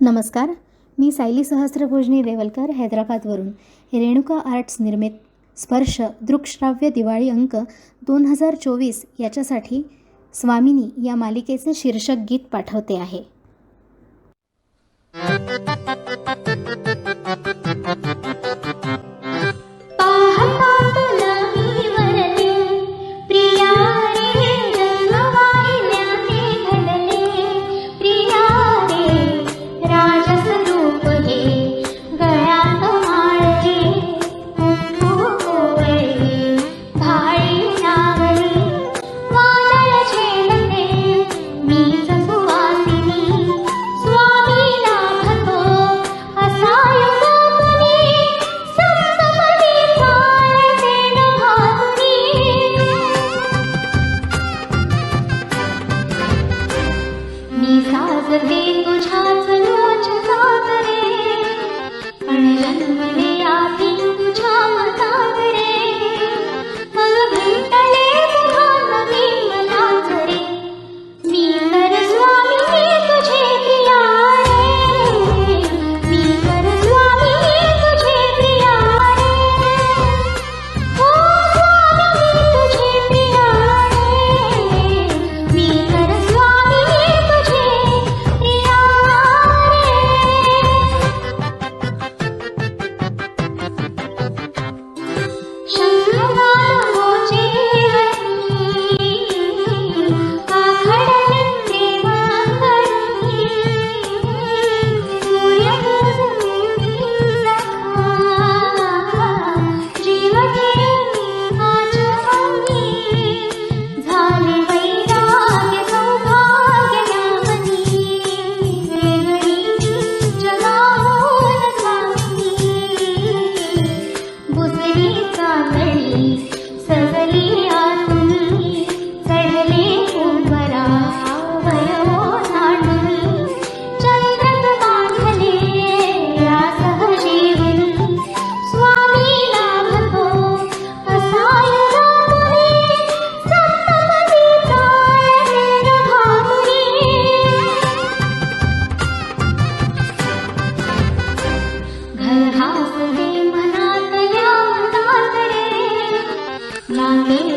नमस्कार. मी सायली सहस्रभोजनी रेवलकर हैदराबादवरून. रेणुका आर्ट्स निर्मित स्पर्श दृकश्राव्य दिवाळी अंक दोन हजार चोवीस याच्यासाठी स्वामिनी या मालिकेचे शीर्षक गीत पाठवते आहे. 啦啦。